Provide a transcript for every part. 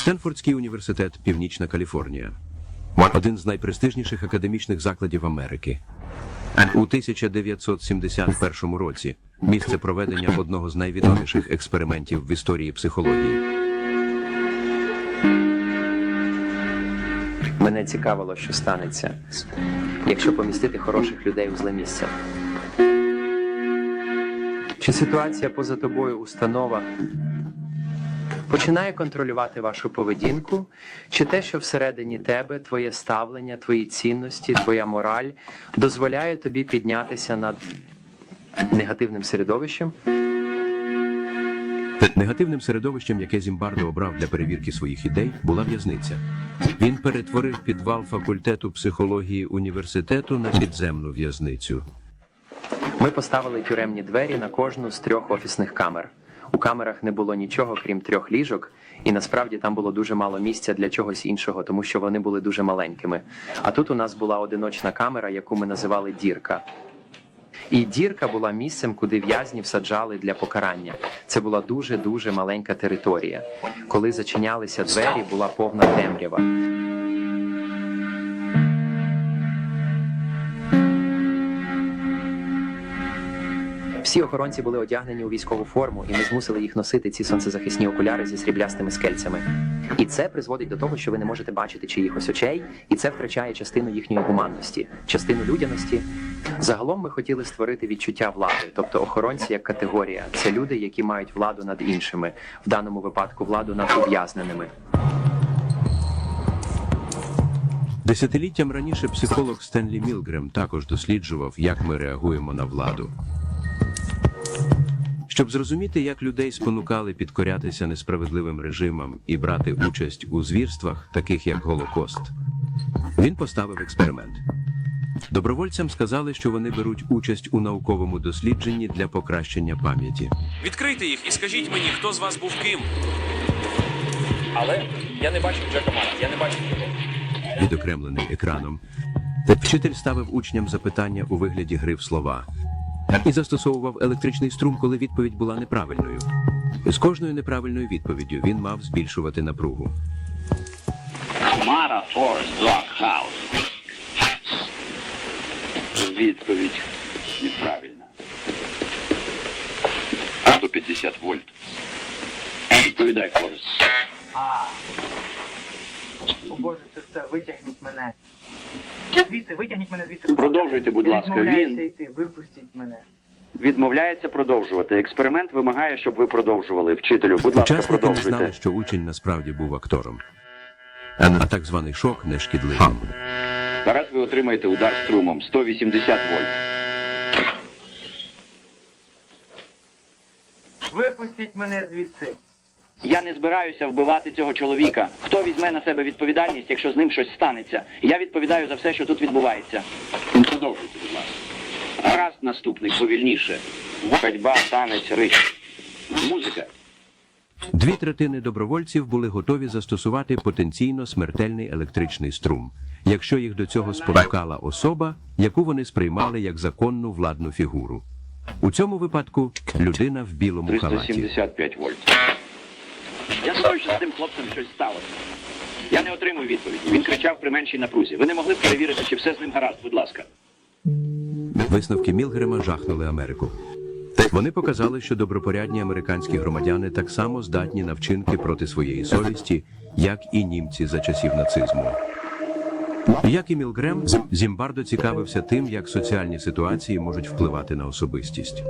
Стенфордський університет Північна Каліфорнія. Один з найпрестижніших академічних закладів Америки. У 1971 році місце проведення одного з найвідоміших експериментів в історії психології. Мене цікавило, що станеться, якщо помістити хороших людей у зле місце. Чи ситуація поза тобою установа починає контролювати вашу поведінку, чи те, що всередині тебе, твоє ставлення, твої цінності, твоя мораль дозволяє тобі піднятися над негативним середовищем? Негативним середовищем, яке Зімбардо обрав для перевірки своїх ідей, була в'язниця. Він перетворив підвал факультету психології університету на підземну в'язницю. Ми поставили тюремні двері на кожну з трьох офісних камер. У камерах не було нічого, крім трьох ліжок, і насправді там було дуже мало місця для чогось іншого, тому що вони були дуже маленькими. А тут у нас була одиночна камера, яку ми називали дірка. І дірка була місцем, куди в'язнів саджали для покарання. Це була дуже дуже маленька територія. Коли зачинялися двері, була повна темрява. Всі охоронці були одягнені у військову форму, і ми змусили їх носити ці сонцезахисні окуляри зі сріблястими скельцями. І це призводить до того, що ви не можете бачити чиїхось очей, і це втрачає частину їхньої гуманності, частину людяності. Загалом ми хотіли створити відчуття влади, тобто охоронці як категорія. Це люди, які мають владу над іншими, в даному випадку владу над ув'язненими. Десятиліттям раніше психолог Стенлі Мілгрем також досліджував, як ми реагуємо на владу. Щоб зрозуміти, як людей спонукали підкорятися несправедливим режимам і брати участь у звірствах, таких як Голокост, він поставив експеримент. Добровольцям сказали, що вони беруть участь у науковому дослідженні для покращення пам'яті. Відкрийте їх і скажіть мені, хто з вас був ким. Але я не бачив Джека Мара, я не бачив його. відокремлений екраном. Вчитель ставив учням запитання у вигляді гри в слова і застосовував електричний струм, коли відповідь була неправильною. З кожною неправильною відповіддю він мав збільшувати напругу. Мара Форест Хаус. Відповідь неправильна. 150 вольт. Відповідай, Форест. О Боже, це все, витягніть мене. Звідси, витягніть мене звідси. Продовжуйте, будь ласка, він- йти, випустіть мене. Відмовляється продовжувати. Експеримент вимагає, щоб ви продовжували. Вчителю, будь ласка, Учасники не продовжуйте. знали, що учень насправді був актором. А так званий шок нешкідливий. Зараз ви отримаєте удар струмом 180 вольт. Випустіть мене звідси. Я не збираюся вбивати цього чоловіка. Хто візьме на себе відповідальність, якщо з ним щось станеться? Я відповідаю за все, що тут відбувається. Продовжуйте, будь ласка. Раз наступник повільніше. Ходьба, танець, рич. Музика. Дві третини добровольців були готові застосувати потенційно смертельний електричний струм, якщо їх до цього спонукала особа, яку вони сприймали як законну владну фігуру. У цьому випадку людина в білому халаті. 375 вольт. Я знаю, що з тим хлопцем щось сталося. Я не отримую відповіді. Він кричав при меншій напрузі. Ви не могли б перевірити, чи все з ним гаразд, будь ласка. Висновки Мілгрема жахнули Америку. Вони показали, що добропорядні американські громадяни так само здатні на вчинки проти своєї совісті, як і німці за часів нацизму. Як і Мілгрем, Зімбардо цікавився тим, як соціальні ситуації можуть впливати на особистість.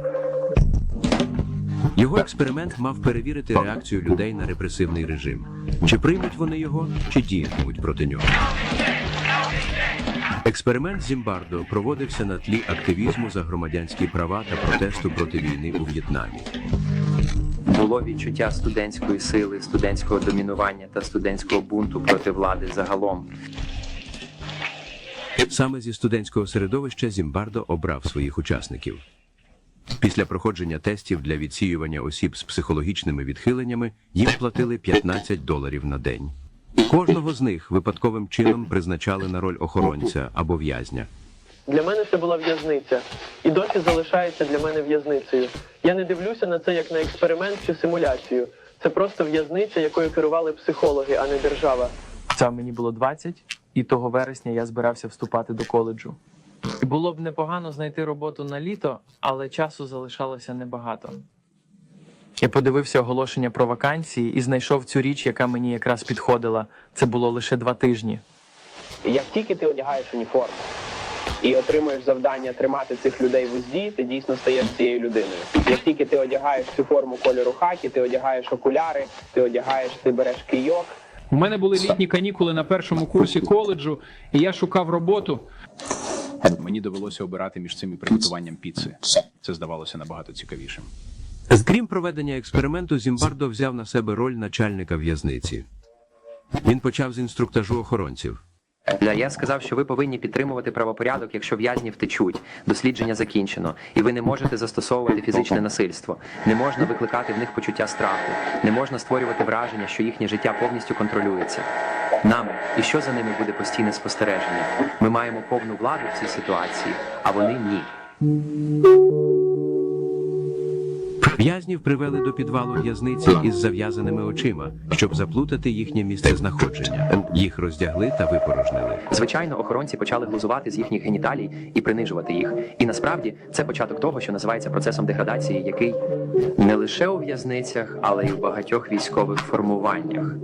Його експеримент мав перевірити реакцію людей на репресивний режим. Чи приймуть вони його, чи діятимуть проти нього. Експеримент Зімбардо проводився на тлі активізму за громадянські права та протесту проти війни у В'єтнамі. Було відчуття студентської сили, студентського домінування та студентського бунту проти влади загалом. Саме зі студентського середовища Зімбардо обрав своїх учасників. Після проходження тестів для відсіювання осіб з психологічними відхиленнями їм платили 15 доларів на день. Кожного з них випадковим чином призначали на роль охоронця або в'язня. Для мене це була в'язниця, і досі залишається для мене в'язницею. Я не дивлюся на це як на експеримент чи симуляцію. Це просто в'язниця, якою керували психологи, а не держава. Це мені було 20, і того вересня я збирався вступати до коледжу. Було б непогано знайти роботу на літо, але часу залишалося небагато. Я подивився оголошення про вакансії і знайшов цю річ, яка мені якраз підходила. Це було лише два тижні. Як тільки ти одягаєш уніформу і отримуєш завдання тримати цих людей в узді, ти дійсно стаєш цією людиною. Як тільки ти одягаєш цю форму кольору хакі, ти одягаєш окуляри, ти одягаєш, ти береш кийок. У мене були літні канікули на першому курсі коледжу, і я шукав роботу. Мені довелося обирати між цим і приготуванням піци. Це здавалося набагато цікавішим. Крім проведення експерименту, Зімбардо взяв на себе роль начальника в'язниці. Він почав з інструктажу охоронців. Для я сказав, що ви повинні підтримувати правопорядок, якщо в'язні втечуть. Дослідження закінчено, і ви не можете застосовувати фізичне насильство. Не можна викликати в них почуття страху, не можна створювати враження, що їхнє життя повністю контролюється. Нами і що за ними буде постійне спостереження. Ми маємо повну владу в цій ситуації, а вони ні. В'язнів привели до підвалу в'язниці із зав'язаними очима, щоб заплутати їхнє місце знаходження. Їх роздягли та випорожнили. Звичайно, охоронці почали глузувати з їхніх геніталій і принижувати їх. І насправді це початок того, що називається процесом деградації, який не лише у в'язницях, але й у багатьох військових формуваннях.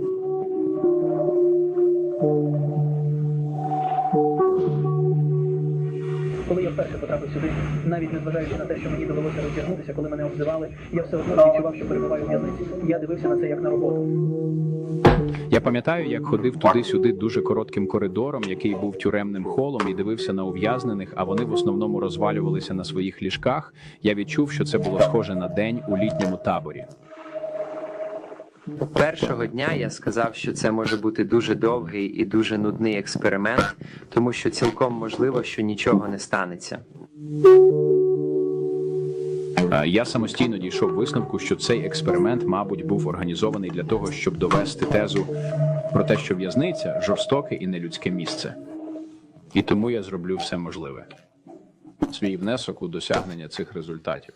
Вперше потрапив сюди, навіть незважаючи на те, що мені довелося роздягнутися, коли мене обзивали, я все одно відчував, що перебуваю в в'язниці. Я дивився на це як на роботу. Я пам'ятаю, як ходив туди-сюди дуже коротким коридором, який був тюремним холом, і дивився на ув'язнених, а вони в основному розвалювалися на своїх ліжках. Я відчув, що це було схоже на день у літньому таборі. Першого дня я сказав, що це може бути дуже довгий і дуже нудний експеримент, тому що цілком можливо, що нічого не станеться. Я самостійно дійшов висновку, що цей експеримент, мабуть, був організований для того, щоб довести тезу про те, що в'язниця жорстоке і нелюдське місце. І тому я зроблю все можливе. Свій внесок у досягнення цих результатів.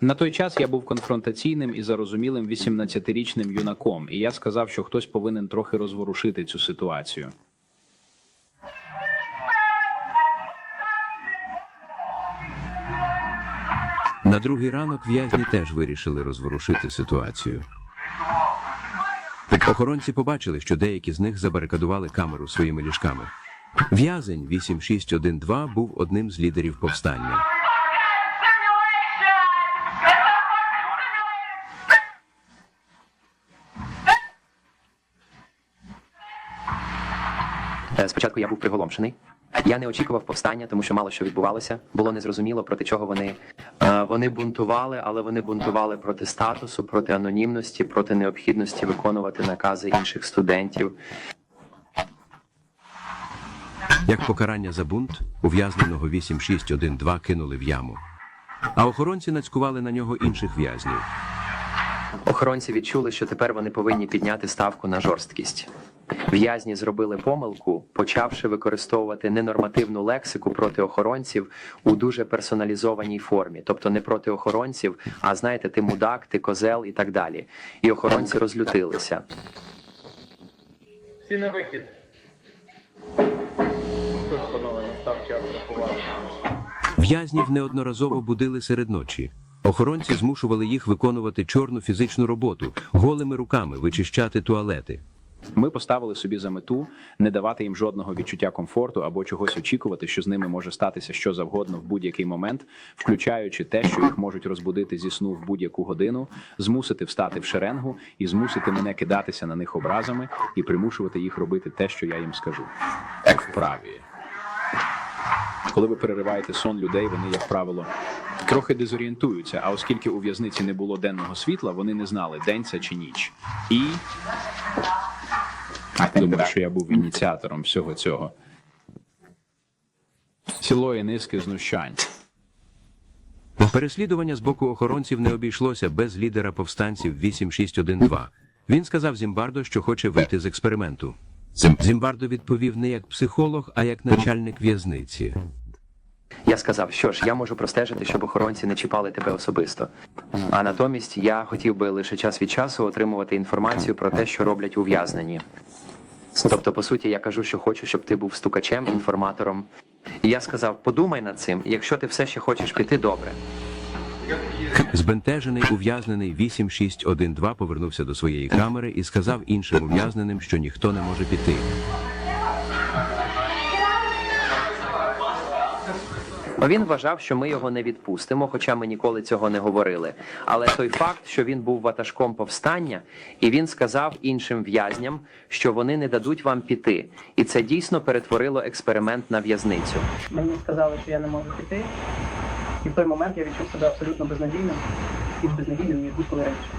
На той час я був конфронтаційним і зарозумілим 18-річним юнаком, і я сказав, що хтось повинен трохи розворушити цю ситуацію. На другий ранок в'язні теж вирішили розворушити ситуацію. Охоронці побачили, що деякі з них забарикадували камеру своїми ліжками. В'язень 8612 був одним з лідерів повстання. Спочатку я був приголомшений. Я не очікував повстання, тому що мало що відбувалося. Було незрозуміло проти чого вони. Е, Вони бунтували, але вони бунтували проти статусу, проти анонімності, проти необхідності виконувати накази інших студентів. Як покарання за бунт, ув'язненого 8612 кинули в яму. А охоронці нацькували на нього інших в'язнів. Охоронці відчули, що тепер вони повинні підняти ставку на жорсткість. В'язні зробили помилку, почавши використовувати ненормативну лексику проти охоронців у дуже персоналізованій формі, тобто не проти охоронців, а знаєте, ти мудак, ти козел і так далі. І охоронці розлютилися. Всі на вихід. В'язнів неодноразово будили серед ночі. Охоронці змушували їх виконувати чорну фізичну роботу, голими руками вичищати туалети. Ми поставили собі за мету не давати їм жодного відчуття комфорту або чогось очікувати, що з ними може статися що завгодно в будь-який момент, включаючи те, що їх можуть розбудити зі сну в будь-яку годину, змусити встати в шеренгу і змусити мене кидатися на них образами і примушувати їх робити те, що я їм скажу. Як вправі. Коли ви перериваєте сон людей, вони, як правило, трохи дезорієнтуються. А оскільки у в'язниці не було денного світла, вони не знали, день це чи ніч. І Думаю, що я був ініціатором всього цього. Цілої низки знущань. Переслідування з боку охоронців не обійшлося без лідера повстанців 8612. Він сказав Зімбардо, що хоче вийти з експерименту. Зімбардо відповів не як психолог, а як начальник в'язниці. Я сказав, що ж, я можу простежити, щоб охоронці не чіпали тебе особисто. А натомість я хотів би лише час від часу отримувати інформацію про те, що роблять ув'язнені. Тобто, по суті, я кажу, що хочу, щоб ти був стукачем, інформатором. І я сказав, подумай над цим, якщо ти все ще хочеш піти, добре. Збентежений ув'язнений 8612 повернувся до своєї камери і сказав іншим ув'язненим, що ніхто не може піти. Він вважав, що ми його не відпустимо, хоча ми ніколи цього не говорили. Але той факт, що він був ватажком повстання, і він сказав іншим в'язням, що вони не дадуть вам піти, і це дійсно перетворило експеримент на в'язницю. Мені сказали, що я не можу піти. І в той момент я відчув себе абсолютно безнадійним і безнадійним, ніж будь-коли раніше.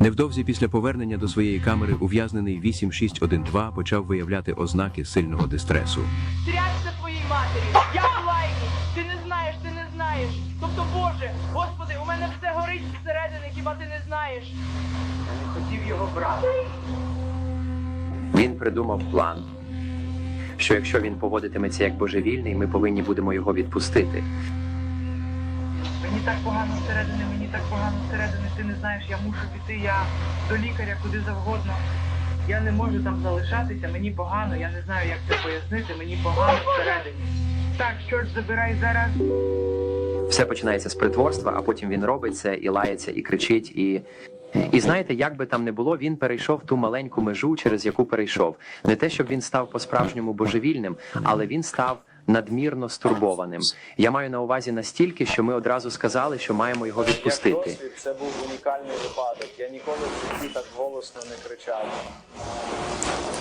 Невдовзі після повернення до своєї камери ув'язнений 8612 почав виявляти ознаки сильного дистресу. Матері! Я в лайні! Ти не знаєш, ти не знаєш! Тобто, Боже, Господи, у мене все горить зсередини, хіба ти не знаєш? Я не хотів його брати. Він придумав план, що якщо він поводитиметься як божевільний, ми повинні будемо його відпустити. Мені так погано зсередини, мені так погано зсередини, ти не знаєш, я мушу піти, я до лікаря куди завгодно. Я не можу там залишатися, мені погано, я не знаю, як це пояснити, мені погано всередині. Так, чорт забирай зараз. Все починається з притворства, а потім він робить це і лається, і кричить. І, і знаєте, як би там не було, він перейшов ту маленьку межу, через яку перейшов. Не те, щоб він став по-справжньому божевільним, але він став надмірно стурбованим. Я маю на увазі настільки, що ми одразу сказали, що маємо його відпустити. Досвід це був унікальний випадок. Я ніколи в житті так голосно не кричав.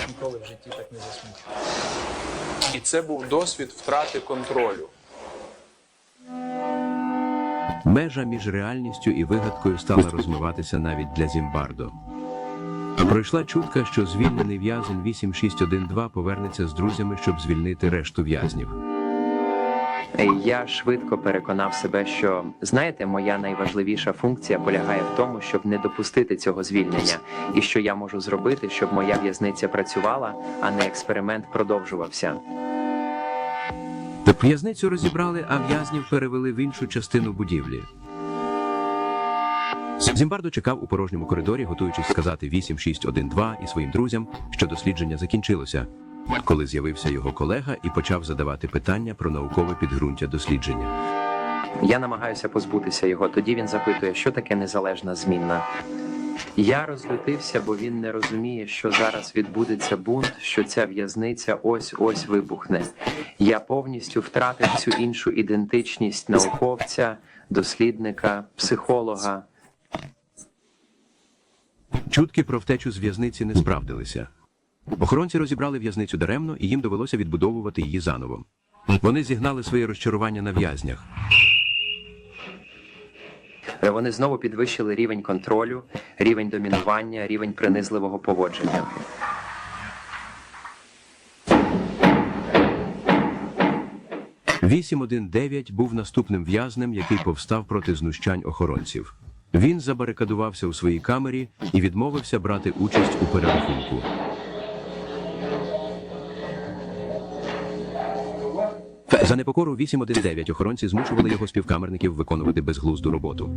Ніколи в житті так не засмучував. І це був досвід втрати контролю. Межа між реальністю і вигадкою стала розмиватися навіть для Зімбардо. Пройшла чутка, що звільнений в'язень 8612 повернеться з друзями, щоб звільнити решту в'язнів. Я швидко переконав себе, що знаєте, моя найважливіша функція полягає в тому, щоб не допустити цього звільнення, і що я можу зробити, щоб моя в'язниця працювала, а не експеримент продовжувався. В'язницю розібрали, а в'язнів перевели в іншу частину будівлі. Зімбардо чекав у порожньому коридорі, готуючись сказати 8612 і своїм друзям, що дослідження закінчилося, коли з'явився його колега і почав задавати питання про наукове підґрунтя дослідження. Я намагаюся позбутися його. Тоді він запитує, що таке незалежна змінна. Я розлютився, бо він не розуміє, що зараз відбудеться бунт, що ця в'язниця ось ось вибухне. Я повністю втратив цю іншу ідентичність науковця, дослідника, психолога. Чутки про втечу з в'язниці не справдилися. Охоронці розібрали в'язницю даремно, і їм довелося відбудовувати її заново. Вони зігнали своє розчарування на в'язнях. Вони знову підвищили рівень контролю, рівень домінування, рівень принизливого поводження. – 819 був наступним в'язнем, який повстав проти знущань охоронців. Він забарикадувався у своїй камері і відмовився брати участь у перерахунку. За непокору 819 охоронці змушували його співкамерників виконувати безглузду роботу.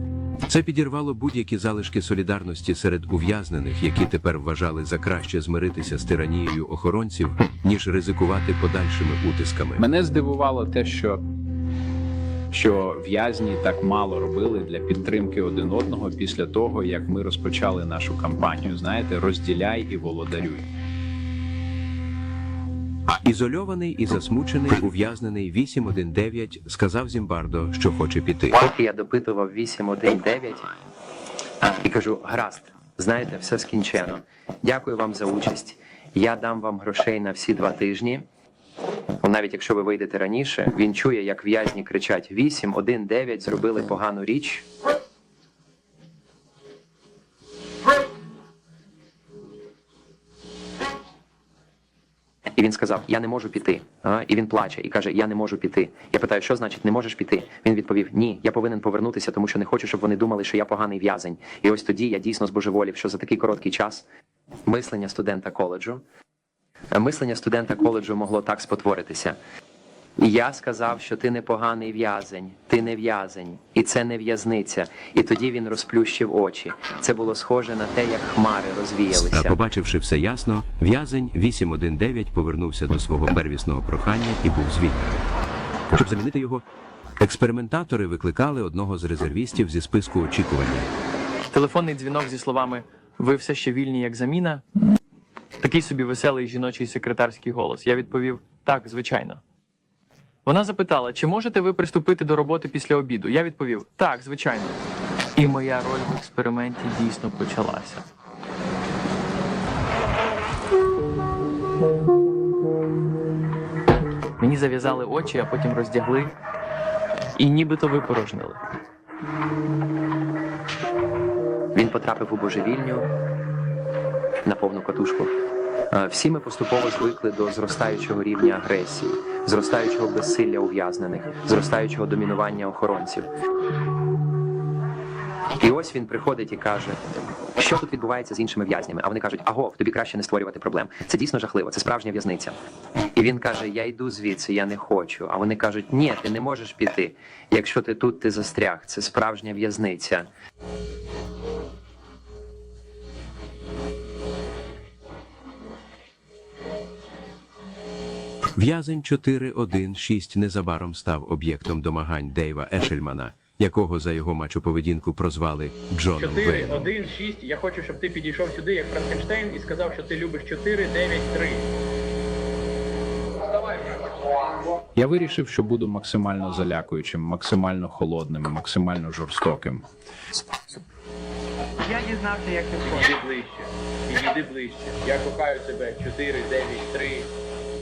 Це підірвало будь-які залишки солідарності серед ув'язнених, які тепер вважали за краще змиритися з тиранією охоронців, ніж ризикувати подальшими утисками. Мене здивувало те, що, що в'язні так мало робили для підтримки один одного після того, як ми розпочали нашу кампанію. Знаєте, розділяй і володарюй. А ізольований і засмучений ув'язнений 819 сказав Зімбардо, що хоче піти. Поки я допитував 819 а, і кажу: гаразд, знаєте, все скінчено. Дякую вам за участь. Я дам вам грошей на всі два тижні. Навіть якщо ви вийдете раніше, він чує, як в'язні кричать: 819 зробили погану річ. І він сказав: Я не можу піти. А? І він плаче і каже: Я не можу піти. Я питаю, що значить не можеш піти? Він відповів: Ні, я повинен повернутися, тому що не хочу, щоб вони думали, що я поганий в'язень. І ось тоді я дійсно збожеволів, що за такий короткий час мислення студента коледжу Мислення студента коледжу могло так спотворитися. Я сказав, що ти непоганий в'язень, ти не в'язень, і це не в'язниця. І тоді він розплющив очі. Це було схоже на те, як хмари А розвіялися. побачивши все ясно, в'язень 819 повернувся до свого первісного прохання і був звільнений. Щоб замінити його, експериментатори викликали одного з резервістів зі списку очікування. Телефонний дзвінок зі словами Ви все ще вільні як заміна. Такий собі веселий жіночий секретарський голос. Я відповів так, звичайно. Вона запитала, чи можете ви приступити до роботи після обіду? Я відповів так, звичайно. І моя роль в експерименті дійсно почалася. Мені зав'язали очі, а потім роздягли і нібито випорожнили. Він потрапив у божевільню на повну катушку. Е, Всі ми поступово звикли до зростаючого рівня агресії, зростаючого безсилля ув'язнених, зростаючого домінування охоронців. І ось він приходить і каже, що тут відбувається з іншими в'язнями. А вони кажуть, агов, тобі краще не створювати проблем. Це дійсно жахливо, це справжня в'язниця. І він каже: Я йду звідси, я не хочу. А вони кажуть, ні, ти не можеш піти. Якщо ти тут, ти застряг. Це справжня в'язниця. В'язень 416 незабаром став об'єктом домагань Дейва Ешельмана, якого за його мачоповедінку прозвали Джоном 4, Вейном. 1, 6. Я хочу, щоб ти підійшов сюди, як Франкенштейн, і сказав, що ти любиш 4, 9, 3. Я вирішив, що буду максимально залякуючим, максимально холодним, максимально жорстоким. Я дізнався, як ти Підійди ближче, підійди ближче. Я кохаю тебе 4, 9, 3.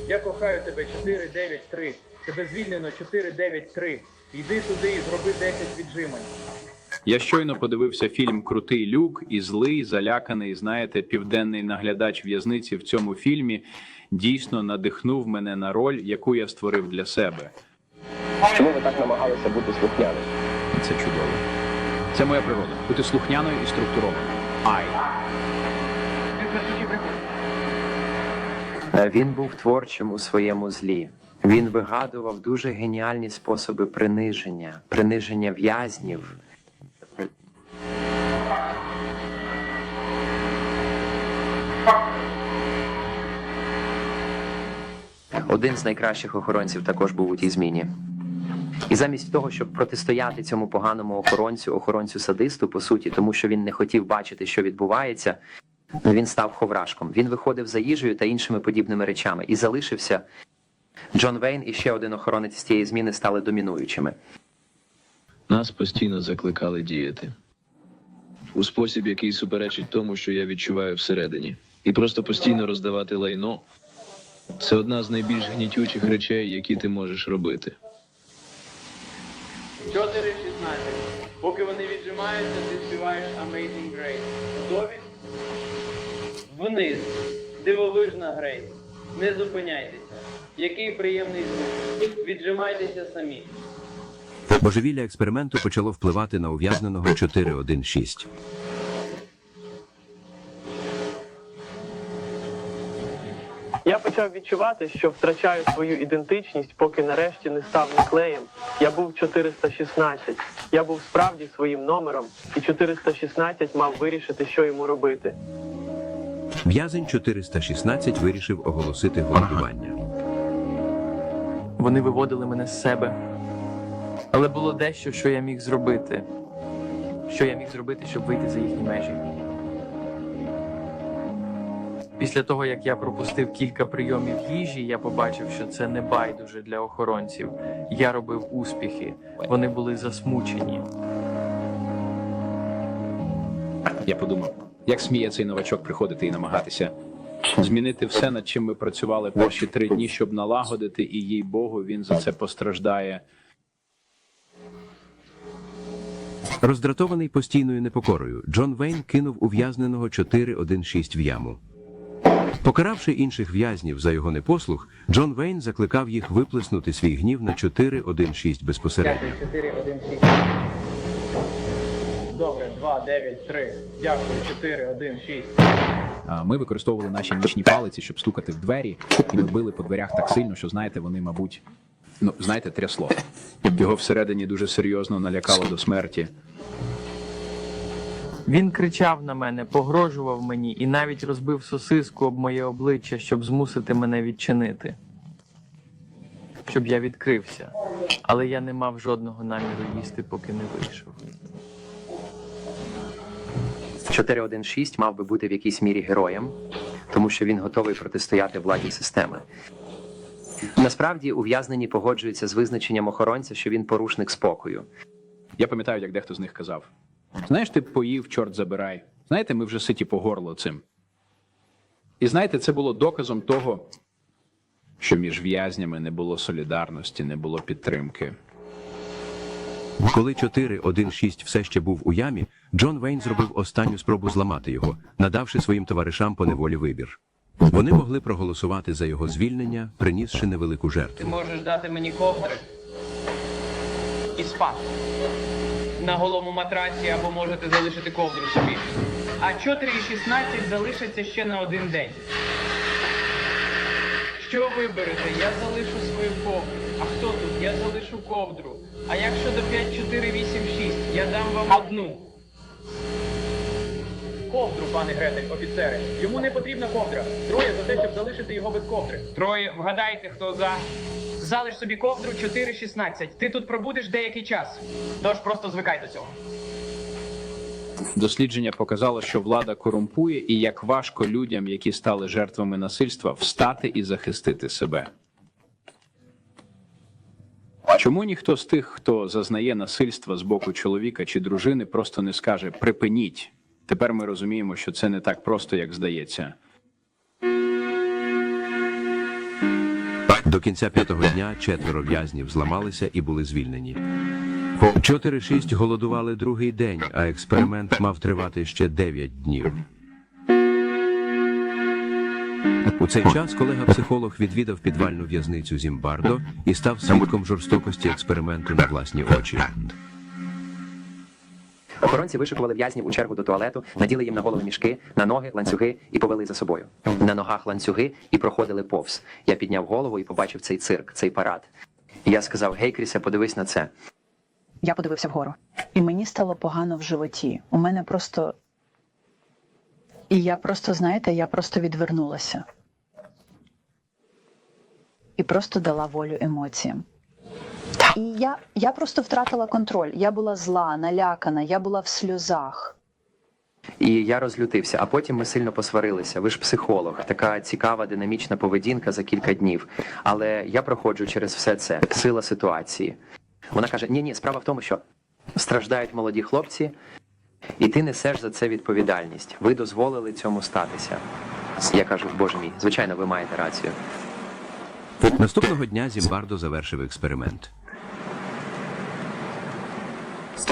Я кохаю тебе 4, 9, 3. Тебе звільнено 4, 9, 3. Йди туди і зроби 10 віджимань. Я щойно подивився фільм Крутий люк і злий, заляканий, знаєте, південний наглядач в'язниці в цьому фільмі дійсно надихнув мене на роль, яку я створив для себе. Чому ви так намагалися бути слухняним? Це чудово. Це моя природа. Бути слухняною і структурованою. Ай. Він був творчим у своєму злі. Він вигадував дуже геніальні способи приниження, приниження в'язнів. Один з найкращих охоронців також був у тій зміні. І замість того, щоб протистояти цьому поганому охоронцю, охоронцю садисту, по суті, тому що він не хотів бачити, що відбувається, він став ховрашком. Він виходив за їжею та іншими подібними речами і залишився. Джон Вейн і ще один охоронець з цієї зміни стали домінуючими. Нас постійно закликали діяти у спосіб, який суперечить тому, що я відчуваю всередині. І просто постійно роздавати лайно це одна з найбільш гнітючих речей, які ти можеш робити. 4, 16. Поки вони віджимаються, ти співаєш Amazing Grace. Вниз. Дивовижна Грейс. Не зупиняйтеся. Який приємний звук. Віджимайтеся самі. Божевілля експерименту почало впливати на ув'язненого 416. Я почав відчувати, що втрачаю свою ідентичність, поки нарешті не став Ніклеєм. Я був 416. Я був справді своїм номером, і 416 мав вирішити, що йому робити. В'язень 416 вирішив оголосити голодування. Вони виводили мене з себе. Але було дещо, що я міг зробити. Що я міг зробити, щоб вийти за їхні межі. Після того, як я пропустив кілька прийомів їжі, я побачив, що це не байдуже для охоронців. Я робив успіхи. Вони були засмучені. Я подумав, як сміє цей новачок приходити і намагатися змінити все, над чим ми працювали перші три дні, щоб налагодити, і їй Богу, він за це постраждає. Роздратований постійною непокорою, Джон Вейн кинув ув'язненого 416 в яму. Покаравши інших в'язнів за його непослух, Джон Вейн закликав їх виплеснути свій гнів на 416 безпосередньо. 4, 1, 6. Добре, 2, 9, 3. Дякую, 4, 1, 6. Ми використовували наші нічні палиці, щоб стукати в двері, і ми били по дверях так сильно, що знаєте, вони, мабуть, ну знаєте, трясло. Його всередині дуже серйозно налякало до смерті. Він кричав на мене, погрожував мені і навіть розбив сосиску об моє обличчя, щоб змусити мене відчинити. Щоб я відкрився. Але я не мав жодного наміру їсти, поки не вийшов. 416 мав би бути в якійсь мірі героєм, тому що він готовий протистояти владі системи. Насправді ув'язнені погоджуються з визначенням охоронця, що він порушник спокою. Я пам'ятаю, як дехто з них казав: знаєш, ти поїв, чорт забирай. Знаєте, ми вже ситі по горло цим. І знаєте, це було доказом того, що між в'язнями не було солідарності, не було підтримки. Коли 416 все ще був у ямі, Джон Вейн зробив останню спробу зламати його, надавши своїм товаришам по неволі вибір. Вони могли проголосувати за його звільнення, принісши невелику Ти жертву. можеш дати мені ковдри і спати на голому матраці або можете залишити ковдру собі. А 4 і 16 залишаться ще на один день. Що виберете? Я залишу свою ковдру. А хто тут? Я залишу ковдру. А як щодо 5, 4, 8, 6? Я дам вам одну. Ковдру, пане Гретель, офіцери. Йому не потрібна ковдра. Троє за те, щоб залишити його без ковдри. Троє, вгадайте, хто за. Залиш собі ковдру 4-16. Ти тут пробудеш деякий час. Тож просто звикай до цього. Дослідження показало, що влада корумпує, і як важко людям, які стали жертвами насильства, встати і захистити себе. Чому ніхто з тих, хто зазнає насильства з боку чоловіка чи дружини, просто не скаже припиніть? Тепер ми розуміємо, що це не так просто, як здається. До кінця п'ятого дня четверо в'язнів зламалися і були звільнені. По 4-6 голодували другий день, а експеримент мав тривати ще 9 днів. У цей час колега-психолог відвідав підвальну в'язницю Зімбардо і став свідком жорстокості експерименту на власні очі. Охоронці вишикували в'язнів у чергу до туалету, наділи їм на голови мішки, на ноги, ланцюги і повели за собою. На ногах ланцюги і проходили повз. Я підняв голову і побачив цей цирк, цей парад. Я сказав: Гей, Крісе, подивись на це. Я подивився вгору. І мені стало погано в животі. У мене просто. І я просто, знаєте, я просто відвернулася. І просто дала волю емоціям. І я, я просто втратила контроль. Я була зла, налякана, я була в сльозах. І я розлютився, а потім ми сильно посварилися. Ви ж психолог, така цікава, динамічна поведінка за кілька днів. Але я проходжу через все це. Сила ситуації. Вона каже: ні, ні, справа в тому, що страждають молоді хлопці, і ти несеш за це відповідальність. Ви дозволили цьому статися. Я кажу, боже мій, звичайно, ви маєте рацію. Наступного дня Зімбардо завершив експеримент.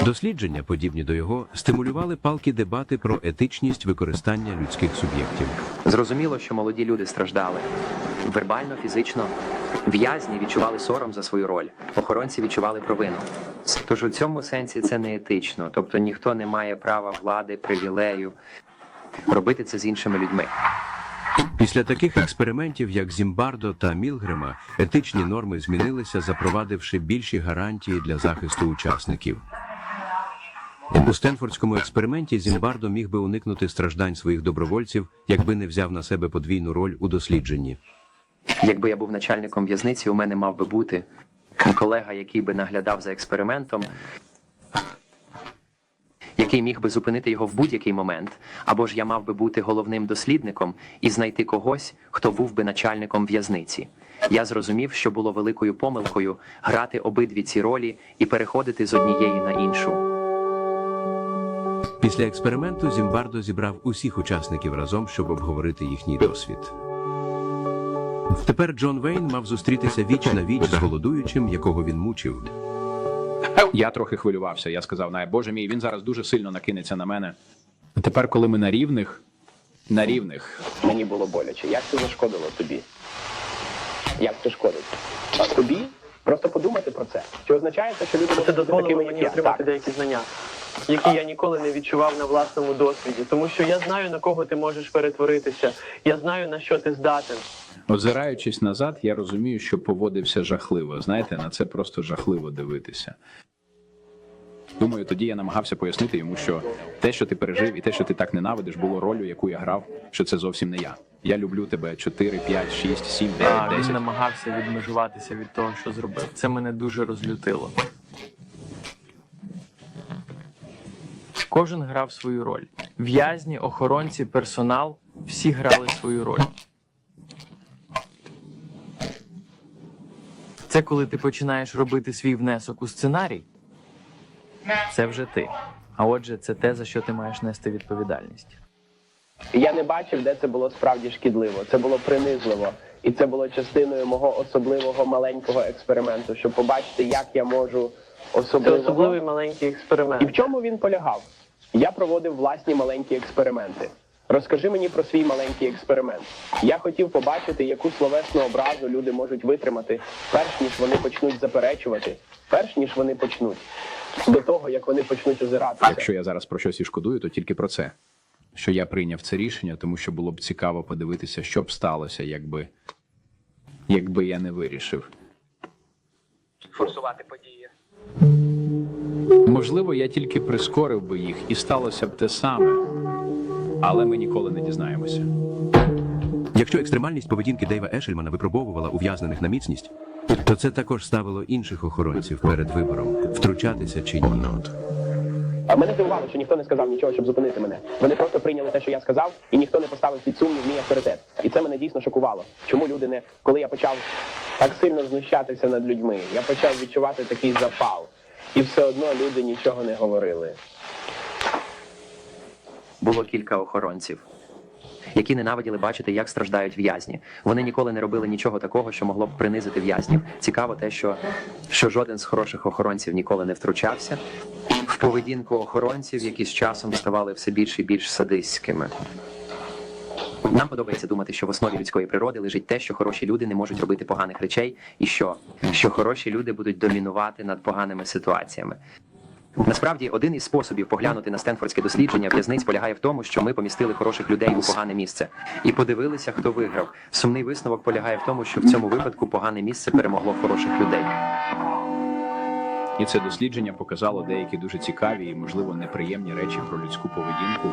Дослідження, подібні до його, стимулювали палкі дебати про етичність використання людських суб'єктів. Зрозуміло, що молоді люди страждали вербально, фізично. В'язні відчували сором за свою роль, охоронці відчували провину. Тож у цьому сенсі це не етично, тобто ніхто не має права влади, привілею робити це з іншими людьми. Після таких експериментів, як Зімбардо та Мілгрема, етичні норми змінилися, запровадивши більші гарантії для захисту учасників. У Стенфордському експерименті Зімбардо міг би уникнути страждань своїх добровольців, якби не взяв на себе подвійну роль у дослідженні. Якби я був начальником в'язниці, у мене мав би бути колега, який би наглядав за експериментом, який міг би зупинити його в будь-який момент, або ж я мав би бути головним дослідником і знайти когось, хто був би начальником в'язниці. Я зрозумів, що було великою помилкою грати обидві ці ролі і переходити з однієї на іншу. Після експерименту Зімбардо зібрав усіх учасників разом, щоб обговорити їхній досвід. Тепер Джон Вейн мав зустрітися віч на віч з голодуючим, якого він мучив. Я трохи хвилювався. Я сказав, най, боже мій, він зараз дуже сильно накинеться на мене. А тепер, коли ми на рівних, на рівних, Мені було боляче. Як це зашкодило тобі? Як це шкодить? А тобі? Просто подумати про це. Чи означає це, що люди такими, як я? Так. деякі знання. Які я ніколи не відчував на власному досвіді, тому що я знаю на кого ти можеш перетворитися. Я знаю на що ти здатен. Озираючись назад, я розумію, що поводився жахливо. Знаєте, на це просто жахливо дивитися. Думаю, тоді я намагався пояснити йому, що те, що ти пережив, і те, що ти так ненавидиш, було ролью, яку я грав, що це зовсім не я. Я люблю тебе 4, 5, 6, 7, 9, А, він намагався відмежуватися від того, що зробив. Це мене дуже розлютило. Кожен грав свою роль. В'язні, охоронці, персонал всі грали свою роль. Це коли ти починаєш робити свій внесок у сценарій. Це вже ти. А отже, це те, за що ти маєш нести відповідальність. Я не бачив, де це було справді шкідливо. Це було принизливо. І це було частиною мого особливого маленького експерименту, щоб побачити, як я можу особливо... Це особливий маленький експеримент. І в чому він полягав? Я проводив власні маленькі експерименти. Розкажи мені про свій маленький експеримент. Я хотів побачити, яку словесну образу люди можуть витримати, перш ніж вони почнуть заперечувати, перш ніж вони почнуть до того, як вони почнуть озиратися. Якщо я зараз про щось і шкодую, то тільки про це. Що я прийняв це рішення, тому що було б цікаво подивитися, що б сталося, якби, якби я не вирішив. Форсувати події. Можливо, я тільки прискорив би їх, і сталося б те саме, але ми ніколи не дізнаємося. Якщо екстремальність поведінки Дейва Ешельмана випробовувала ув'язнених на міцність, то це також ставило інших охоронців перед вибором втручатися чи ні. А мене здивувало, що ніхто не сказав нічого, щоб зупинити мене. Вони просто прийняли те, що я сказав, і ніхто не поставив під сумнів мій авторитет. І це мене дійсно шокувало. Чому люди не коли я почав так сильно знущатися над людьми, я почав відчувати такий запал, і все одно люди нічого не говорили. Було кілька охоронців, які ненавиділи бачити, як страждають в'язні. Вони ніколи не робили нічого такого, що могло б принизити в'язнів. Цікаво те, що, що жоден з хороших охоронців ніколи не втручався в поведінку охоронців, які з часом ставали все більш і більш садистськими. Нам подобається думати, що в основі людської природи лежить те, що хороші люди не можуть робити поганих речей, і що, що хороші люди будуть домінувати над поганими ситуаціями. Насправді, один із способів поглянути на Стенфордське дослідження в'язниць полягає в тому, що ми помістили хороших людей у погане місце і подивилися, хто виграв. Сумний висновок полягає в тому, що в цьому випадку погане місце перемогло хороших людей. І це дослідження показало деякі дуже цікаві і, можливо, неприємні речі про людську поведінку.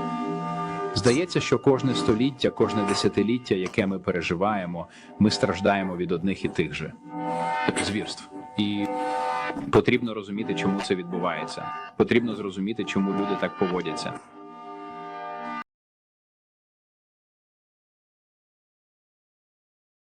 Здається, що кожне століття, кожне десятиліття, яке ми переживаємо, ми страждаємо від одних і тих же звірств. І потрібно розуміти, чому це відбувається. Потрібно зрозуміти, чому люди так поводяться.